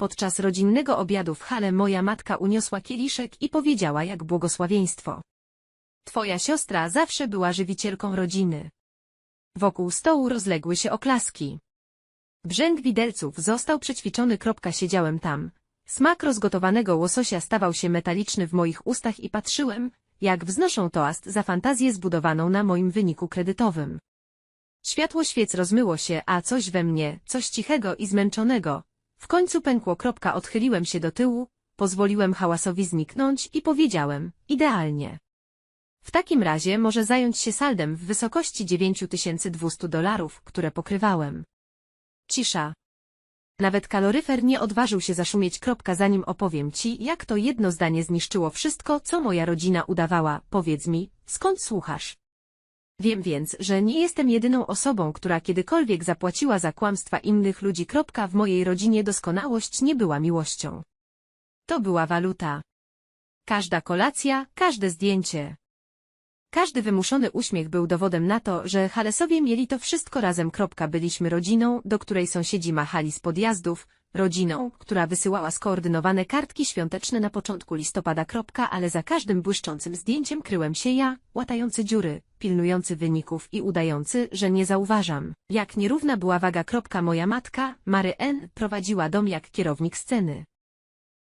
Podczas rodzinnego obiadu w hale moja matka uniosła kieliszek i powiedziała jak błogosławieństwo. Twoja siostra zawsze była żywicielką rodziny. Wokół stołu rozległy się oklaski. Brzęk widelców został przećwiczony. Siedziałem tam. Smak rozgotowanego łososia stawał się metaliczny w moich ustach i patrzyłem, jak wznoszą toast za fantazję zbudowaną na moim wyniku kredytowym. Światło świec rozmyło się, a coś we mnie, coś cichego i zmęczonego. W końcu pękło. Kropka odchyliłem się do tyłu, pozwoliłem hałasowi zniknąć i powiedziałem, idealnie. W takim razie może zająć się saldem w wysokości 9200 dolarów, które pokrywałem. Cisza. Nawet kaloryfer nie odważył się zaszumieć. Kropka, zanim opowiem ci, jak to jedno zdanie zniszczyło wszystko, co moja rodzina udawała. Powiedz mi, skąd słuchasz? Wiem więc, że nie jestem jedyną osobą, która kiedykolwiek zapłaciła za kłamstwa innych ludzi. W mojej rodzinie doskonałość nie była miłością. To była waluta. Każda kolacja, każde zdjęcie. Każdy wymuszony uśmiech był dowodem na to, że Halesowie mieli to wszystko razem. Byliśmy rodziną, do której sąsiedzi machali z podjazdów, rodziną, która wysyłała skoordynowane kartki świąteczne na początku listopada. Ale za każdym błyszczącym zdjęciem kryłem się ja, łatający dziury, pilnujący wyników i udający, że nie zauważam. Jak nierówna była waga. Moja matka, Mary N., prowadziła dom jak kierownik sceny.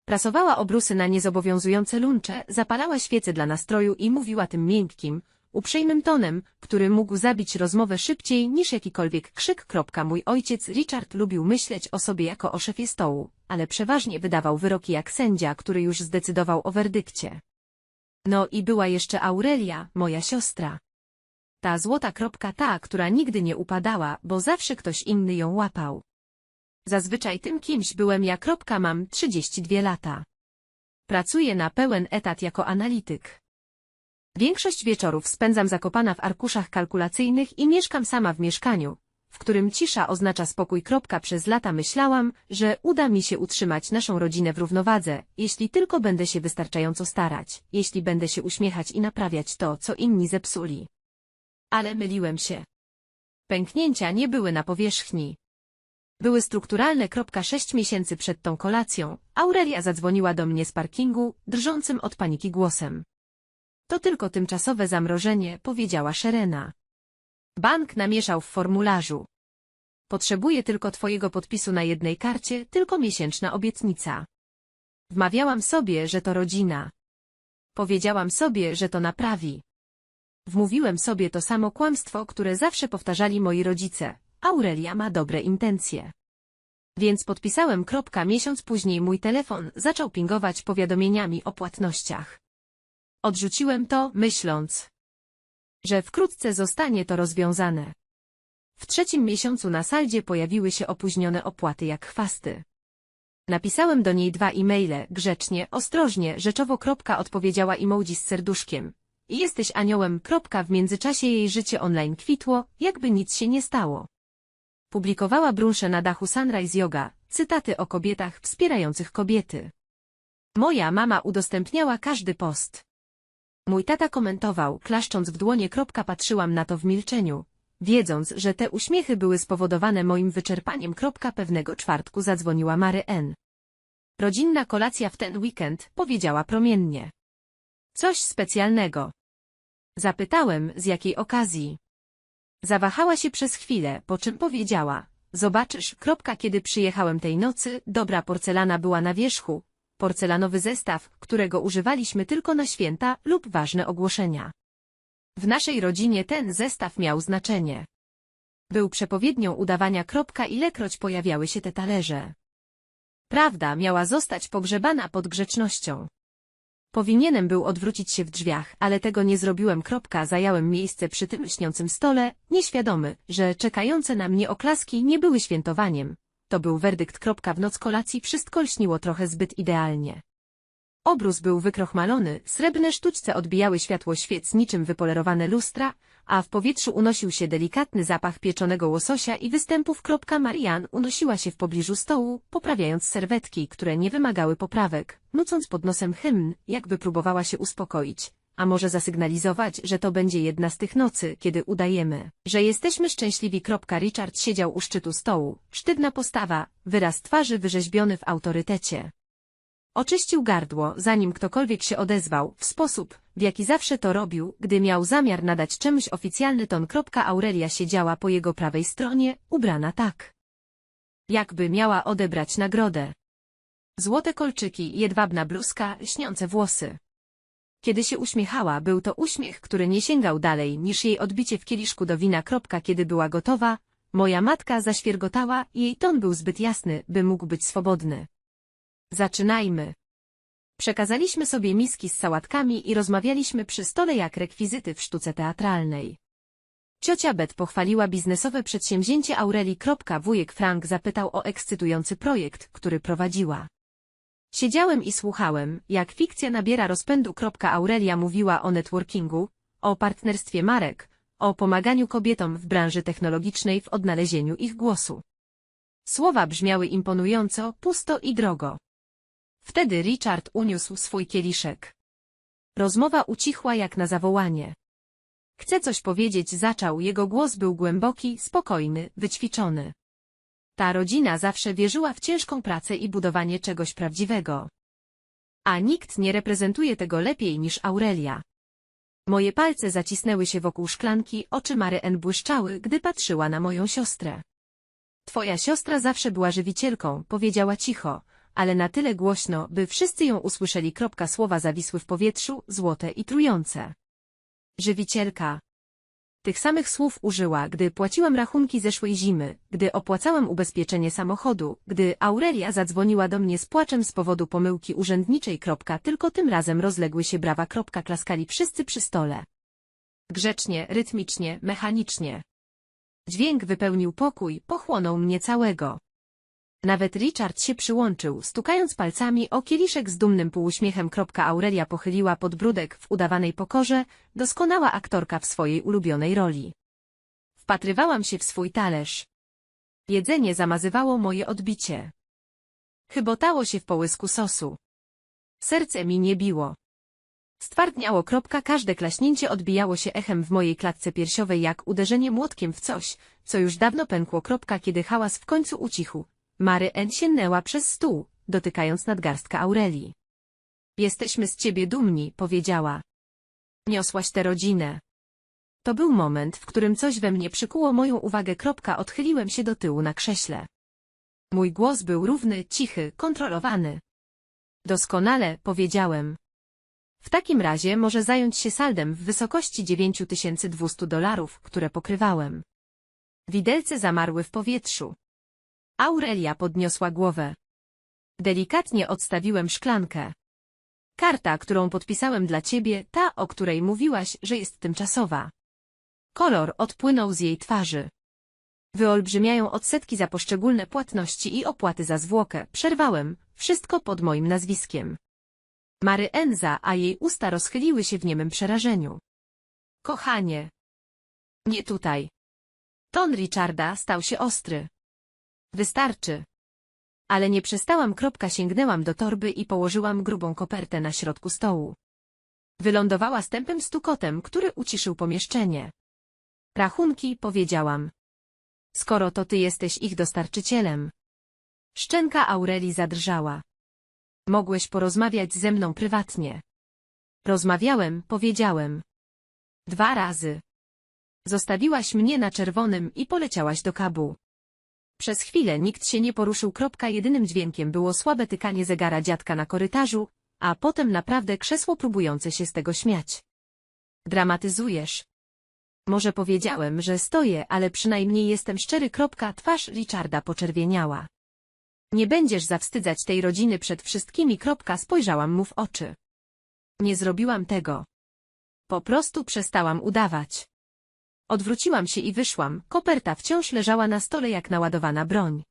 Prasowała obrusy na niezobowiązujące luncze, zapalała świece dla nastroju i mówiła tym miękkim, uprzejmym tonem, który mógł zabić rozmowę szybciej niż jakikolwiek krzyk. Mój ojciec Richard lubił myśleć o sobie jako o szefie stołu, ale przeważnie wydawał wyroki jak sędzia, który już zdecydował o werdykcie. No i była jeszcze Aurelia, moja siostra. Ta złota kropka ta, która nigdy nie upadała, bo zawsze ktoś inny ją łapał. Zazwyczaj tym kimś byłem ja. Mam 32 lata. Pracuję na pełen etat jako analityk. Większość wieczorów spędzam zakopana w arkuszach kalkulacyjnych i mieszkam sama w mieszkaniu, w którym cisza oznacza spokój. Przez lata myślałam, że uda mi się utrzymać naszą rodzinę w równowadze, jeśli tylko będę się wystarczająco starać, jeśli będę się uśmiechać i naprawiać to, co inni zepsuli. Ale myliłem się. Pęknięcia nie były na powierzchni. Były strukturalne. Sześć miesięcy przed tą kolacją, Aurelia zadzwoniła do mnie z parkingu, drżącym od paniki głosem. To tylko tymczasowe zamrożenie, powiedziała Sherena. Bank namieszał w formularzu. Potrzebuję tylko twojego podpisu na jednej karcie, tylko miesięczna obietnica. Wmawiałam sobie, że to rodzina. Powiedziałam sobie, że to naprawi. Wmówiłem sobie to samo kłamstwo, które zawsze powtarzali moi rodzice. Aurelia ma dobre intencje. Więc podpisałem. Kropka. Miesiąc później mój telefon zaczął pingować powiadomieniami o płatnościach. Odrzuciłem to, myśląc, że wkrótce zostanie to rozwiązane. W trzecim miesiącu na saldzie pojawiły się opóźnione opłaty jak chwasty. Napisałem do niej dwa e-maile, grzecznie, ostrożnie, rzeczowo. Kropka odpowiedziała emoji z serduszkiem. Jesteś aniołem. Kropka. W międzyczasie jej życie online kwitło, jakby nic się nie stało. Publikowała brunsze na dachu Sunrise Yoga, cytaty o kobietach wspierających kobiety. Moja mama udostępniała każdy post. Mój tata komentował, klaszcząc w dłonie. Patrzyłam na to w milczeniu, wiedząc, że te uśmiechy były spowodowane moim wyczerpaniem. Pewnego czwartku zadzwoniła Mary N. Rodzinna kolacja w ten weekend, powiedziała promiennie. Coś specjalnego. Zapytałem, z jakiej okazji. Zawahała się przez chwilę, po czym powiedziała, zobaczysz, kropka, kiedy przyjechałem tej nocy, dobra porcelana była na wierzchu, porcelanowy zestaw, którego używaliśmy tylko na święta lub ważne ogłoszenia. W naszej rodzinie ten zestaw miał znaczenie. Był przepowiednią udawania kropka ilekroć pojawiały się te talerze. Prawda miała zostać pogrzebana pod grzecznością. Powinienem był odwrócić się w drzwiach, ale tego nie zrobiłem. Kropka, zająłem miejsce przy tym śniącym stole, nieświadomy, że czekające na mnie oklaski nie były świętowaniem. To był werdykt. Kropka, w noc kolacji wszystko lśniło trochę zbyt idealnie. Obrus był wykrochmalony, srebrne sztućce odbijały światło świec niczym wypolerowane lustra, a w powietrzu unosił się delikatny zapach pieczonego łososia i występów. Marian unosiła się w pobliżu stołu, poprawiając serwetki, które nie wymagały poprawek, nucąc pod nosem hymn, jakby próbowała się uspokoić, a może zasygnalizować, że to będzie jedna z tych nocy, kiedy udajemy, że jesteśmy szczęśliwi. Richard siedział u szczytu stołu, sztywna postawa, wyraz twarzy wyrzeźbiony w autorytecie. Oczyścił gardło, zanim ktokolwiek się odezwał, w sposób, w jaki zawsze to robił, gdy miał zamiar nadać czymś oficjalny ton. Aurelia siedziała po jego prawej stronie, ubrana tak. Jakby miała odebrać nagrodę. Złote kolczyki, jedwabna bluzka, lśniące włosy. Kiedy się uśmiechała, był to uśmiech, który nie sięgał dalej niż jej odbicie w kieliszku do wina. Kiedy była gotowa, moja matka zaświergotała jej ton był zbyt jasny, by mógł być swobodny. Zaczynajmy. Przekazaliśmy sobie miski z sałatkami i rozmawialiśmy przy stole jak rekwizyty w sztuce teatralnej. Ciocia Bet pochwaliła biznesowe przedsięwzięcie Aurelii. Wujek Frank zapytał o ekscytujący projekt, który prowadziła. Siedziałem i słuchałem, jak fikcja nabiera rozpędu. Aurelia mówiła o networkingu, o partnerstwie marek, o pomaganiu kobietom w branży technologicznej w odnalezieniu ich głosu. Słowa brzmiały imponująco, pusto i drogo. Wtedy Richard uniósł swój kieliszek. Rozmowa ucichła jak na zawołanie. Chcę coś powiedzieć, zaczął, jego głos był głęboki, spokojny, wyćwiczony. Ta rodzina zawsze wierzyła w ciężką pracę i budowanie czegoś prawdziwego. A nikt nie reprezentuje tego lepiej niż Aurelia. Moje palce zacisnęły się wokół szklanki, oczy Mary błyszczały, gdy patrzyła na moją siostrę. Twoja siostra zawsze była żywicielką, powiedziała cicho, ale na tyle głośno, by wszyscy ją usłyszeli. Kropka słowa zawisły w powietrzu, złote i trujące. Żywicielka. Tych samych słów użyła, gdy płaciłam rachunki zeszłej zimy, gdy opłacałam ubezpieczenie samochodu, gdy Aurelia zadzwoniła do mnie z płaczem z powodu pomyłki urzędniczej. Kropka, tylko tym razem rozległy się brawa. Kropka, klaskali wszyscy przy stole. Grzecznie, rytmicznie, mechanicznie. Dźwięk wypełnił pokój, pochłonął mnie całego. Nawet Richard się przyłączył, stukając palcami o kieliszek z dumnym półuśmiechem. Aurelia pochyliła podbródek w udawanej pokorze, doskonała aktorka w swojej ulubionej roli. Wpatrywałam się w swój talerz. Jedzenie zamazywało moje odbicie. Chybotało się w połysku sosu. Serce mi nie biło. Stwardniało kropka, każde klaśnięcie odbijało się echem w mojej klatce piersiowej jak uderzenie młotkiem w coś, co już dawno pękło kropka, kiedy hałas w końcu ucichł. Mary Ann sięgnęła przez stół, dotykając nadgarstka Aurelii. Jesteśmy z ciebie dumni, powiedziała. Niosłaś tę rodzinę. To był moment, w którym coś we mnie przykuło moją uwagę. Kropka, odchyliłem się do tyłu na krześle. Mój głos był równy, cichy, kontrolowany. Doskonale, powiedziałem. W takim razie może zająć się saldem w wysokości 9200 dolarów, które pokrywałem. Widelce zamarły w powietrzu. Aurelia podniosła głowę. Delikatnie odstawiłem szklankę. Karta, którą podpisałem dla ciebie, ta, o której mówiłaś, że jest tymczasowa. Kolor odpłynął z jej twarzy. Wyolbrzymiają odsetki za poszczególne płatności i opłaty za zwłokę. Przerwałem, wszystko pod moim nazwiskiem. Mary Enza, a jej usta rozchyliły się w niemym przerażeniu. Kochanie. Nie tutaj. Ton Richarda stał się ostry. Wystarczy. Ale nie przestałam. Kropka sięgnęłam do torby i położyłam grubą kopertę na środku stołu. Wylądowała z tępym stukotem, który uciszył pomieszczenie. Rachunki, powiedziałam. Skoro to ty jesteś ich dostarczycielem. Szczęka Aureli zadrżała. Mogłeś porozmawiać ze mną prywatnie. Rozmawiałem, powiedziałem. Dwa razy. Zostawiłaś mnie na czerwonym i poleciałaś do Kabu. Przez chwilę nikt się nie poruszył. Kropka jedynym dźwiękiem było słabe tykanie zegara dziadka na korytarzu, a potem naprawdę krzesło próbujące się z tego śmiać. Dramatyzujesz. Może powiedziałem, że stoję, ale przynajmniej jestem szczery. Kropka, twarz Richarda poczerwieniała. Nie będziesz zawstydzać tej rodziny przed wszystkimi. Kropka, spojrzałam mu w oczy. Nie zrobiłam tego. Po prostu przestałam udawać. Odwróciłam się i wyszłam, koperta wciąż leżała na stole jak naładowana broń.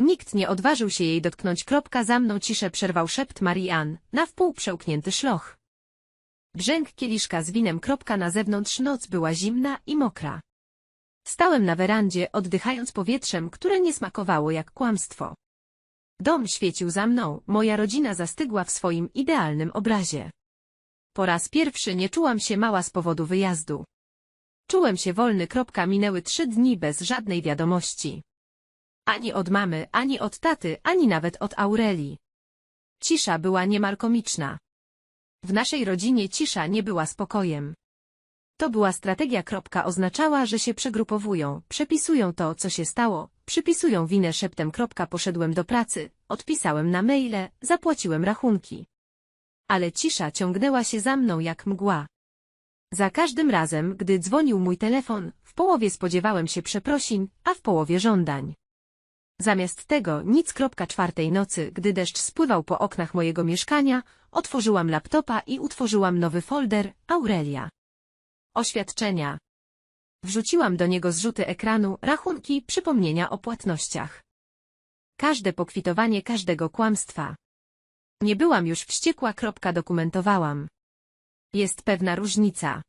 Nikt nie odważył się jej dotknąć. Kropka za mną ciszę przerwał szept Marianne, na wpół przełknięty szloch. Brzęk kieliszka z winem. Kropka na zewnątrz noc była zimna i mokra. Stałem na werandzie, oddychając powietrzem, które nie smakowało jak kłamstwo. Dom świecił za mną, moja rodzina zastygła w swoim idealnym obrazie. Po raz pierwszy nie czułam się mała z powodu wyjazdu. Czułem się wolny. Minęły trzy dni bez żadnej wiadomości. Ani od mamy, ani od taty, ani nawet od Aurelii. Cisza była niemal komiczna. W naszej rodzinie cisza nie była spokojem. To była strategia. Kropka oznaczała, że się przegrupowują, przepisują to, co się stało, przypisują winę szeptem. Kropka poszedłem do pracy, odpisałem na maile, zapłaciłem rachunki. Ale cisza ciągnęła się za mną jak mgła. Za każdym razem, gdy dzwonił mój telefon, w połowie spodziewałem się przeprosin, a w połowie żądań. Zamiast tego nic. Czwartej nocy, gdy deszcz spływał po oknach mojego mieszkania, otworzyłam laptopa i utworzyłam nowy folder Aurelia. Oświadczenia. Wrzuciłam do niego zrzuty ekranu, rachunki, przypomnienia o płatnościach. Każde pokwitowanie każdego kłamstwa. Nie byłam już wściekła. Dokumentowałam. Jest pewna różnica.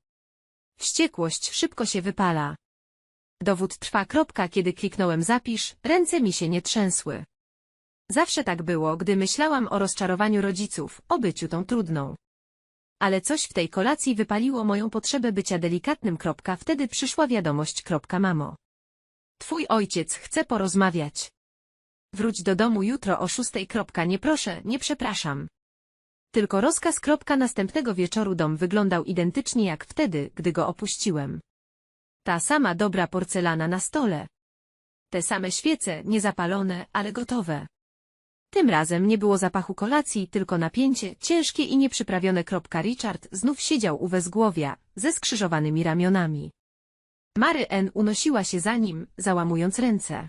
Wściekłość szybko się wypala. Dowód trwa. Kropka, kiedy kliknąłem zapisz, ręce mi się nie trzęsły. Zawsze tak było, gdy myślałam o rozczarowaniu rodziców, o byciu tą trudną. Ale coś w tej kolacji wypaliło moją potrzebę bycia delikatnym. Kropka, wtedy przyszła wiadomość. Kropka, mamo. Twój ojciec chce porozmawiać. Wróć do domu jutro o szóstej. Kropka, nie proszę, nie przepraszam. Tylko rozkaz. Kropka, następnego wieczoru dom wyglądał identycznie jak wtedy, gdy go opuściłem. Ta sama dobra porcelana na stole. Te same świece, niezapalone, ale gotowe. Tym razem nie było zapachu kolacji, tylko napięcie, ciężkie i nieprzyprawione. Richard znów siedział u wezgłowia, ze skrzyżowanymi ramionami. Mary N. unosiła się za nim, załamując ręce.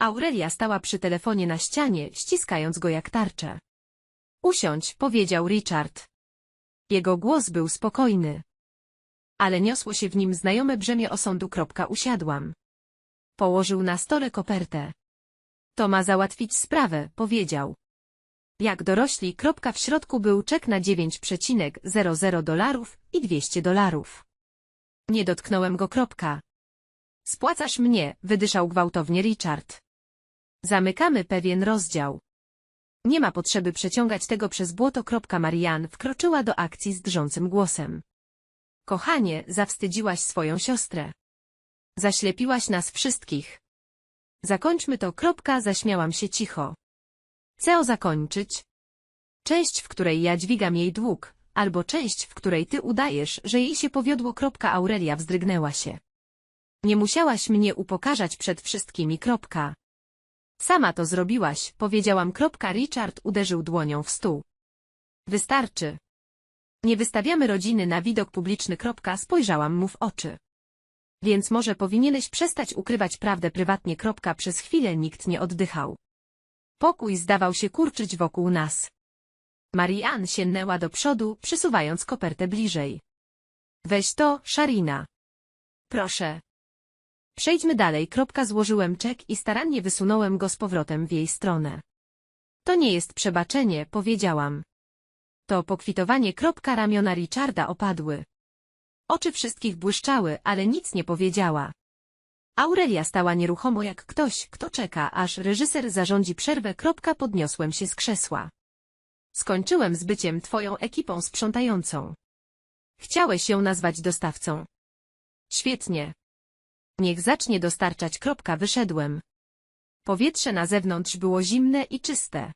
Aurelia stała przy telefonie na ścianie, ściskając go jak tarczę. Usiądź, powiedział Richard. Jego głos był spokojny. Ale niosło się w nim znajome brzemię osądu. Usiadłam. Położył na stole kopertę. To ma załatwić sprawę, powiedział. Jak dorośli, w środku był czek na 9,00 dolarów i 200 dolarów. Nie dotknąłem go. Spłacasz mnie, wydyszał gwałtownie Richard. Zamykamy pewien rozdział. Nie ma potrzeby przeciągać tego przez błoto. Marianne wkroczyła do akcji z drżącym głosem. Kochanie, zawstydziłaś swoją siostrę. Zaślepiłaś nas wszystkich. Zakończmy to. Kropka, zaśmiałam się cicho. Co zakończyć? Część, w której ja dźwigam jej dług, albo część, w której ty udajesz, że jej się powiodło. Kropka Aurelia wzdrygnęła się. Nie musiałaś mnie upokarzać przed wszystkimi. Kropka. Sama to zrobiłaś, powiedziałam. Richard uderzył dłonią w stół. Wystarczy. Nie wystawiamy rodziny na widok publiczny. Spojrzałam mu w oczy. Więc może powinieneś przestać ukrywać prawdę prywatnie. Przez chwilę nikt nie oddychał. Pokój zdawał się kurczyć wokół nas. Marianne sięgnęła do przodu, przysuwając kopertę bliżej. Weź to, Szarina. Proszę. Przejdźmy dalej. Kropka złożyłem czek i starannie wysunąłem go z powrotem w jej stronę. To nie jest przebaczenie, powiedziałam. To pokwitowanie. Kropka ramiona Richarda opadły. Oczy wszystkich błyszczały, ale nic nie powiedziała. Aurelia stała nieruchomo jak ktoś, kto czeka, aż reżyser zarządzi przerwę. Kropka podniosłem się z krzesła. Skończyłem z byciem twoją ekipą sprzątającą. Chciałeś ją nazwać dostawcą. Świetnie. Niech zacznie dostarczać. Kropka wyszedłem. Powietrze na zewnątrz było zimne i czyste.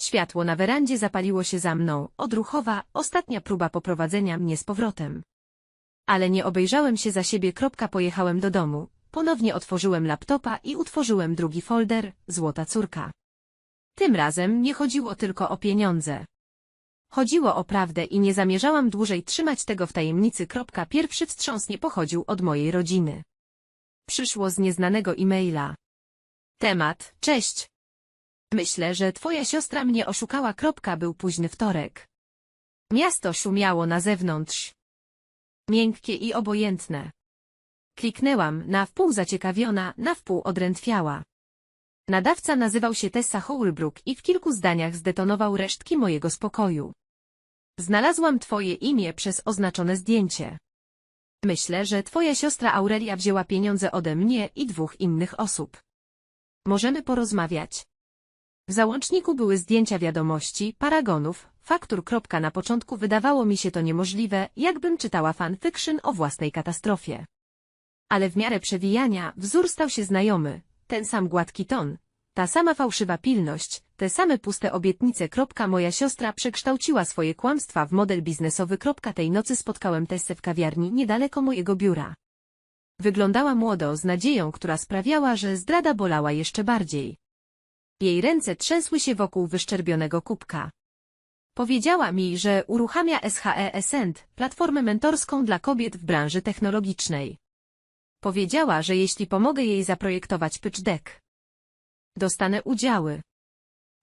Światło na werandzie zapaliło się za mną, odruchowa, ostatnia próba poprowadzenia mnie z powrotem. Ale nie obejrzałem się za siebie. Kropka pojechałem do domu, ponownie otworzyłem laptopa i utworzyłem drugi folder, Złota Córka. Tym razem nie chodziło tylko o pieniądze. Chodziło o prawdę i nie zamierzałam dłużej trzymać tego w tajemnicy. Pierwszy wstrząs nie pochodził od mojej rodziny. Przyszło z nieznanego e-maila. Temat, cześć. Myślę, że twoja siostra mnie oszukała. Kropka był późny wtorek. Miasto szumiało na zewnątrz. Miękkie i obojętne. Kliknęłam, na wpół zaciekawiona, na wpół odrętwiała. Nadawca nazywał się Tessa Holbrook i w kilku zdaniach zdetonował resztki mojego spokoju. Znalazłam twoje imię przez oznaczone zdjęcie. Myślę, że twoja siostra Aurelia wzięła pieniądze ode mnie i dwóch innych osób. Możemy porozmawiać. W załączniku były zdjęcia wiadomości, paragonów, faktur. Na początku wydawało mi się to niemożliwe, jakbym czytała fanfiction o własnej katastrofie. Ale w miarę przewijania wzór stał się znajomy, ten sam gładki ton, ta sama fałszywa pilność, te same puste obietnice. Moja siostra przekształciła swoje kłamstwa w model biznesowy. Tej nocy spotkałem Tessę w kawiarni niedaleko mojego biura. Wyglądała młodo, z nadzieją, która sprawiała, że zdrada bolała jeszcze bardziej. Jej ręce trzęsły się wokół wyszczerbionego kubka. Powiedziała mi, że uruchamia SHE Ascent, platformę mentorską dla kobiet w branży technologicznej. Powiedziała, że jeśli pomogę jej zaprojektować pitch deck, dostanę udziały.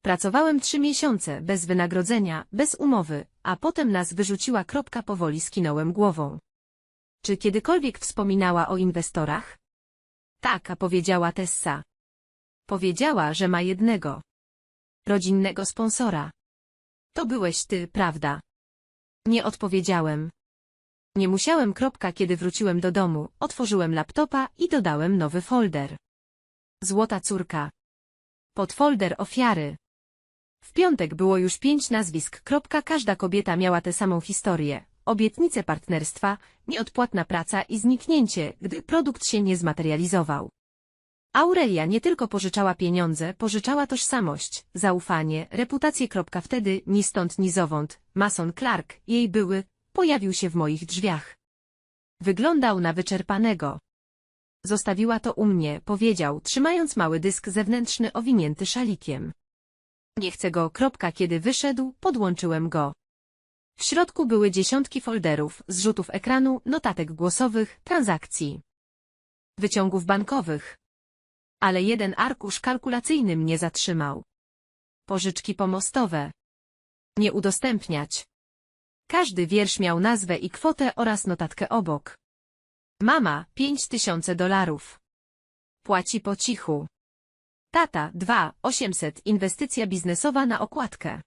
Pracowałem trzy miesiące, bez wynagrodzenia, bez umowy, a potem nas wyrzuciła. Kropka powoli skinąłem głową. Czy kiedykolwiek wspominała o inwestorach? Tak, a powiedziała Tessa. Powiedziała, że ma jednego. Rodzinnego sponsora. To byłeś ty, prawda? Nie odpowiedziałem. Nie musiałem. Kropka, kiedy wróciłem do domu, otworzyłem laptopa i dodałem nowy folder. Złota córka. Podfolder ofiary. W piątek było już pięć nazwisk. Każda kobieta miała tę samą historię. Obietnice partnerstwa, nieodpłatna praca i zniknięcie, gdy produkt się nie zmaterializował. Aurelia nie tylko pożyczała pieniądze, pożyczała tożsamość, zaufanie, reputację. Wtedy, ni stąd ni zowąd, Mason Clark, jej były, pojawił się w moich drzwiach. Wyglądał na wyczerpanego. Zostawiła to u mnie, powiedział, trzymając mały dysk zewnętrzny owinięty szalikiem. Nie chcę go. Kiedy wyszedł, podłączyłem go. W środku były dziesiątki folderów, zrzutów ekranu, notatek głosowych, transakcji. Wyciągów bankowych. Ale jeden arkusz kalkulacyjny mnie zatrzymał. Pożyczki pomostowe. Nie udostępniać. Każdy wiersz miał nazwę i kwotę oraz notatkę obok. Mama, pięć tysiące dolarów. Płaci po cichu. Tata, dwa, osiemset, inwestycja biznesowa na okładkę.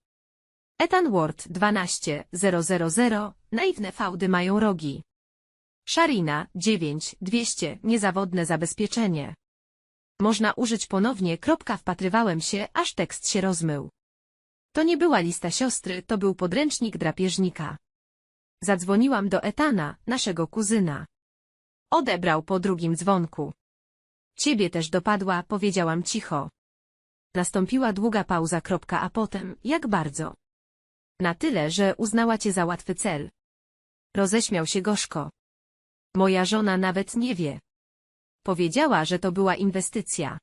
Ethan Ward, 12, 000, naiwne fałdy mają rogi. Sharina, 9, 200, niezawodne zabezpieczenie. Można użyć ponownie. Kropka wpatrywałem się, aż tekst się rozmył. To nie była lista siostry, to był podręcznik drapieżnika. Zadzwoniłam do Etana, naszego kuzyna. Odebrał po drugim dzwonku. Ciebie też dopadła, powiedziałam cicho. Nastąpiła długa pauza. Kropka, a potem, jak bardzo. Na tyle, że uznała cię za łatwy cel. Roześmiał się gorzko. Moja żona nawet nie wie. Powiedziała, że to była inwestycja.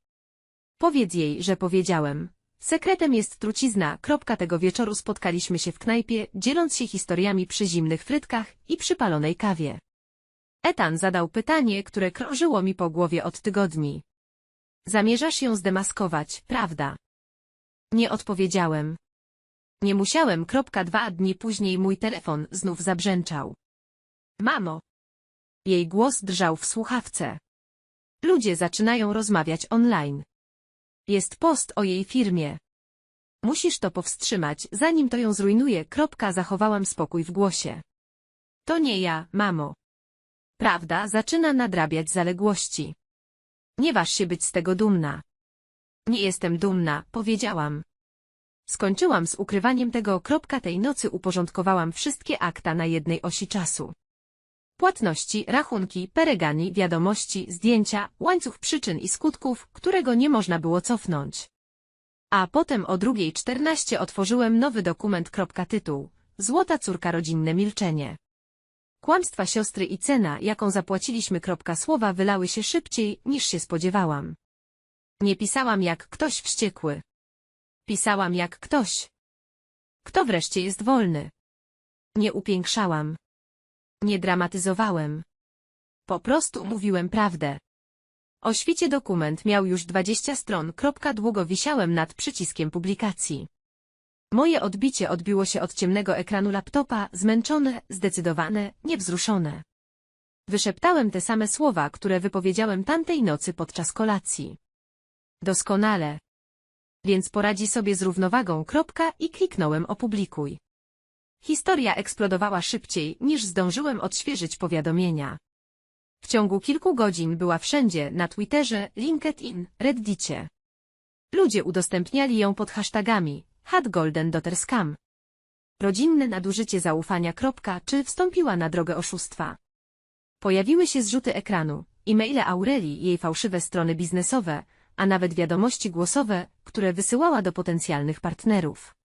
Powiedz jej, że powiedziałem. Sekretem jest trucizna. Kropka tego wieczoru spotkaliśmy się w knajpie, dzieląc się historiami przy zimnych frytkach i przypalonej kawie. Etan zadał pytanie, które krążyło mi po głowie od tygodni. Zamierzasz ją zdemaskować, prawda? Nie odpowiedziałem. Nie musiałem. Kropka dwa dni później mój telefon znów zabrzęczał. Mamo. Jej głos drżał w słuchawce. Ludzie zaczynają rozmawiać online. Jest post o jej firmie. Musisz to powstrzymać, zanim to ją zrujnuje. Kropka zachowałam spokój w głosie. To nie ja, mamo. Prawda zaczyna nadrabiać zaległości. Nie waż się być z tego dumna. Nie jestem dumna, powiedziałam. Skończyłam z ukrywaniem tego. Tej nocy uporządkowałam wszystkie akta na jednej osi czasu. Płatności, rachunki, peregani, wiadomości, zdjęcia, łańcuch przyczyn i skutków, którego nie można było cofnąć. A potem o drugiej czternaście otworzyłem nowy dokument. Tytuł. Złota córka rodzinne milczenie. Kłamstwa siostry i cena, jaką zapłaciliśmy. Słowa wylały się szybciej, niż się spodziewałam. Nie pisałam jak ktoś wściekły. Pisałam jak ktoś. Kto wreszcie jest wolny? Nie upiększałam. Nie dramatyzowałem. Po prostu mówiłem prawdę. O świcie dokument miał już 20 stron. Długo wisiałem nad przyciskiem publikacji. Moje odbicie odbiło się od ciemnego ekranu laptopa, zmęczone, zdecydowane, niewzruszone. Wyszeptałem te same słowa, które wypowiedziałem tamtej nocy podczas kolacji. Doskonale. Więc poradzi sobie z równowagą. Kropka i kliknąłem opublikuj. Historia eksplodowała szybciej, niż zdążyłem odświeżyć powiadomienia. W ciągu kilku godzin była wszędzie, na Twitterze, LinkedIn, Reddicie. Ludzie udostępniali ją pod hashtagami Had Golden Daughter Scam. Rodzinne nadużycie zaufania. Czy wstąpiła na drogę oszustwa. Pojawiły się zrzuty ekranu, e-maile Aurelii, jej fałszywe strony biznesowe, a nawet wiadomości głosowe, które wysyłała do potencjalnych partnerów.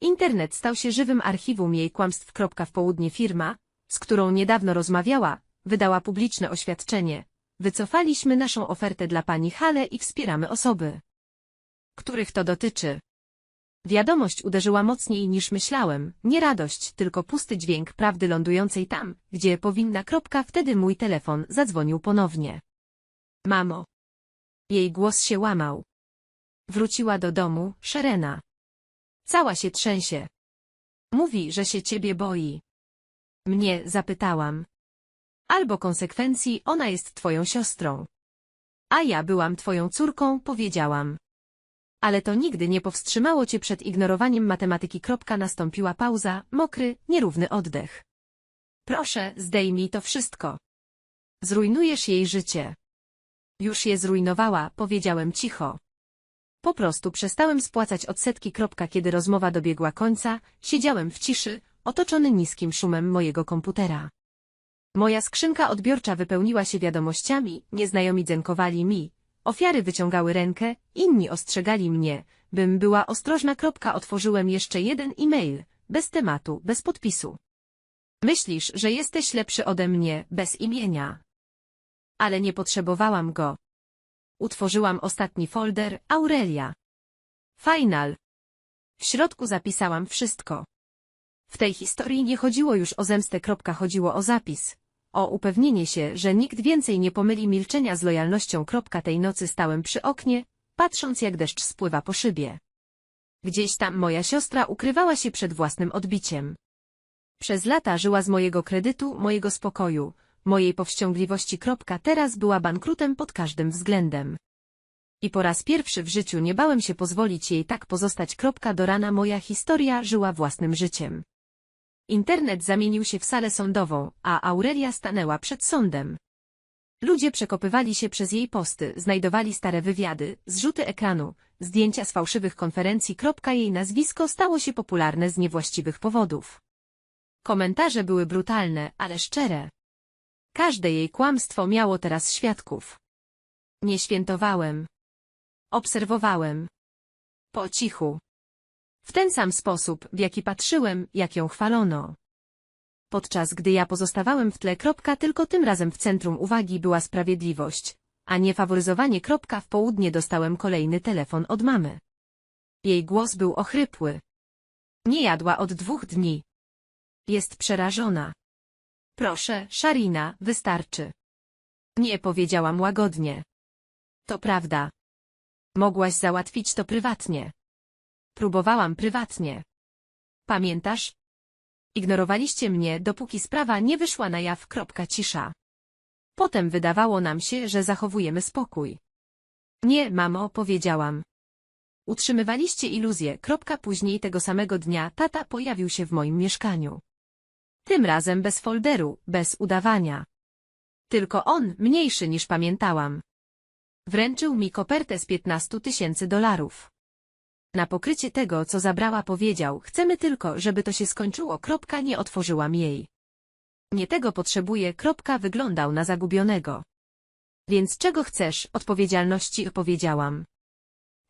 Internet stał się żywym archiwum jej kłamstw. W południe firma, z którą niedawno rozmawiała, wydała publiczne oświadczenie. Wycofaliśmy naszą ofertę dla pani Hale i wspieramy osoby, których to dotyczy. Wiadomość uderzyła mocniej niż myślałem, nie radość, tylko pusty dźwięk prawdy lądującej tam, gdzie powinna. Kropka, wtedy mój telefon zadzwonił ponownie. Mamo. Jej głos się łamał. Wróciła do domu, Szerena. Cała się trzęsie. Mówi, że się ciebie boi. Mnie zapytałam. Albo konsekwencji ona jest twoją siostrą. A ja byłam twoją córką, powiedziałam. Ale to nigdy nie powstrzymało cię przed ignorowaniem matematyki. Kropka nastąpiła pauza, mokry, nierówny oddech. Proszę, zdejmij to wszystko. Zrujnujesz jej życie. Już je zrujnowała, powiedziałem cicho. Po prostu przestałem spłacać odsetki. Kropka, kiedy rozmowa dobiegła końca, siedziałem w ciszy, otoczony niskim szumem mojego komputera. Moja skrzynka odbiorcza wypełniła się wiadomościami, nieznajomi dzękowali mi, ofiary wyciągały rękę, inni ostrzegali mnie, bym była ostrożna. Otworzyłem jeszcze jeden e-mail, bez tematu, bez podpisu. Myślisz, że jesteś lepszy ode mnie, bez imienia. Ale nie potrzebowałam go. Utworzyłam ostatni folder, Aurelia. Final. W środku zapisałam wszystko. W tej historii nie chodziło już o zemstę. Chodziło o zapis. O upewnienie się, że nikt więcej nie pomyli milczenia z lojalnością. Tej nocy stałem przy oknie, patrząc jak deszcz spływa po szybie. Gdzieś tam moja siostra ukrywała się przed własnym odbiciem. Przez lata żyła z mojego kredytu, mojego spokoju, mojej powściągliwości. Teraz była bankrutem pod każdym względem. I po raz pierwszy w życiu nie bałem się pozwolić jej tak pozostać. Do rana moja historia żyła własnym życiem. Internet zamienił się w salę sądową, a Aurelia stanęła przed sądem. Ludzie przekopywali się przez jej posty, znajdowali stare wywiady, zrzuty ekranu, zdjęcia z fałszywych konferencji. Jej nazwisko stało się popularne z niewłaściwych powodów. Komentarze były brutalne, ale szczere. Każde jej kłamstwo miało teraz świadków. Nie świętowałem. Obserwowałem. Po cichu. W ten sam sposób, w jaki patrzyłem, jak ją chwalono. Podczas gdy ja pozostawałem w tle kropka, tylko tym razem w centrum uwagi była sprawiedliwość, a nie faworyzowanie kropka w południe dostałem kolejny telefon od mamy. Jej głos był ochrypły. Nie jadła od dwóch dni. Jest przerażona. Proszę, Szarina, wystarczy. Nie powiedziałam łagodnie. To prawda. Mogłaś załatwić to prywatnie. Próbowałam prywatnie. Pamiętasz? Ignorowaliście mnie, dopóki sprawa nie wyszła na jaw. Cisza. Potem wydawało nam się, że zachowujemy spokój. Nie, mamo, powiedziałam. Utrzymywaliście iluzję. Później tego samego dnia tata pojawił się w moim mieszkaniu. Tym razem bez folderu, bez udawania. Tylko on, mniejszy niż pamiętałam. Wręczył mi kopertę z 15 tysięcy dolarów. Na pokrycie tego, co zabrała powiedział, chcemy tylko, żeby to się skończyło. Kropka nie otworzyłam jej. Nie tego potrzebuję. Kropka wyglądał na zagubionego. Więc czego chcesz, odpowiedzialności opowiedziałam.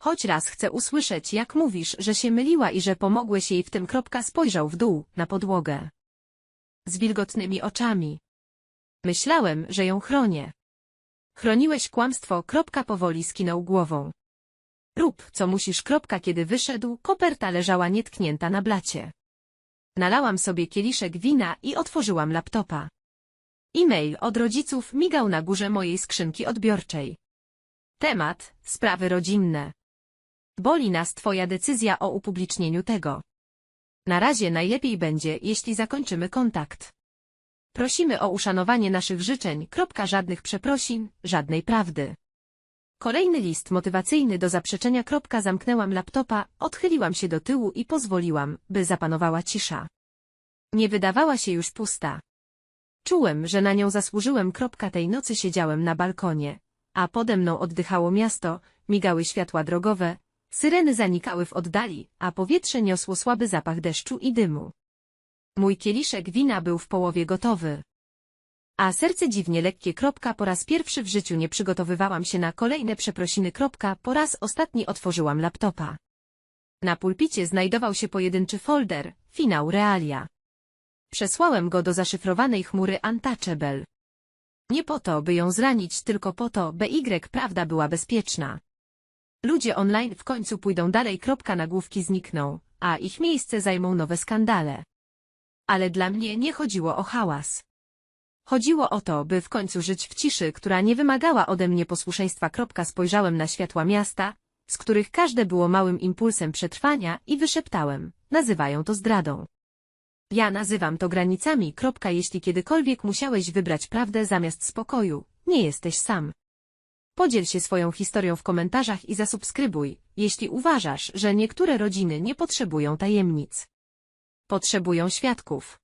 Choć raz chcę usłyszeć, jak mówisz, że się myliła i że pomogłeś jej w tym. Kropka spojrzał w dół, na podłogę. Z wilgotnymi oczami. Myślałem, że ją chronię. Chroniłeś kłamstwo. Kropka powoli skinął głową. Rób, co musisz. Kropka, kiedy wyszedł, koperta leżała nietknięta na blacie. Nalałam sobie kieliszek wina i otworzyłam laptopa. E-mail od rodziców migał na górze mojej skrzynki odbiorczej. Temat, sprawy rodzinne. Boli nas twoja decyzja o upublicznieniu tego. Na razie najlepiej będzie, jeśli zakończymy kontakt. Prosimy o uszanowanie naszych życzeń. Kropka, żadnych przeprosin, żadnej prawdy. Kolejny list motywacyjny do zaprzeczenia. Zamknęłam laptopa, odchyliłam się do tyłu i pozwoliłam, by zapanowała cisza. Nie wydawała się już pusta. Czułem, że na nią zasłużyłem. Tej nocy siedziałem na balkonie, a pode mną oddychało miasto, migały światła drogowe, syreny zanikały w oddali, a powietrze niosło słaby zapach deszczu i dymu. Mój kieliszek wina był w połowie gotowy. A serce dziwnie lekkie. Kropka, po raz pierwszy w życiu nie przygotowywałam się na kolejne przeprosiny. Kropka, po raz ostatni otworzyłam laptopa. Na pulpicie znajdował się pojedynczy folder, finał realia. Przesłałem go do zaszyfrowanej chmury Untouchable. Nie po to, by ją zranić, tylko po to, by Y prawda była bezpieczna. Ludzie online w końcu pójdą dalej. Kropka nagłówki znikną, a ich miejsce zajmą nowe skandale. Ale dla mnie nie chodziło o hałas. Chodziło o to, by w końcu żyć w ciszy, która nie wymagała ode mnie posłuszeństwa. Spojrzałem na światła miasta, z których każde było małym impulsem przetrwania i wyszeptałem, nazywają to zdradą. Ja nazywam to granicami. Jeśli kiedykolwiek musiałeś wybrać prawdę zamiast spokoju, nie jesteś sam. Podziel się swoją historią w komentarzach i zasubskrybuj, jeśli uważasz, że niektóre rodziny nie potrzebują tajemnic. Potrzebują świadków.